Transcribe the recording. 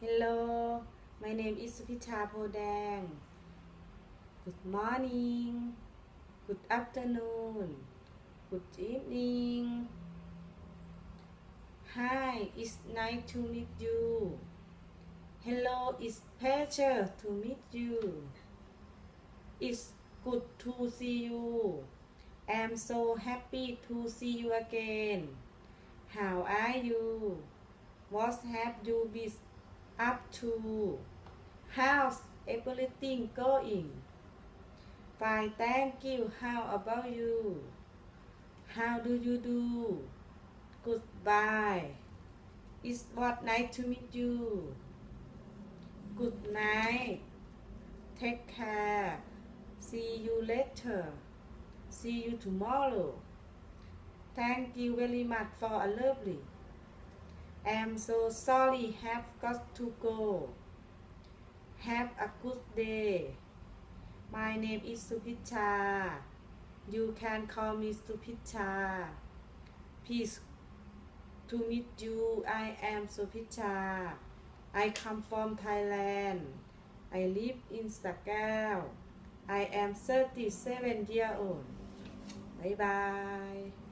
Hello, my name is Supicha Podang. Good morning, good afternoon, good evening. Hi, it's nice to meet you. Hello, it's pleasure to meet you. It's good to see you. I'm so happy to see you again. How are you? What have you been up to? How's everything going? Fine, thank you. How about you? How do you do? Goodbye. It's what nice to meet you. Good night. Take care. See you later. See you tomorrow. Thank you very much for a lovely. I'm so sorry have got to go. Have a good day. My name is Supicha. You can call me Supicha. Peace to meet you. I am Supicha. I come from Thailand. I live in Sakao. I am 37 years old. Bye bye.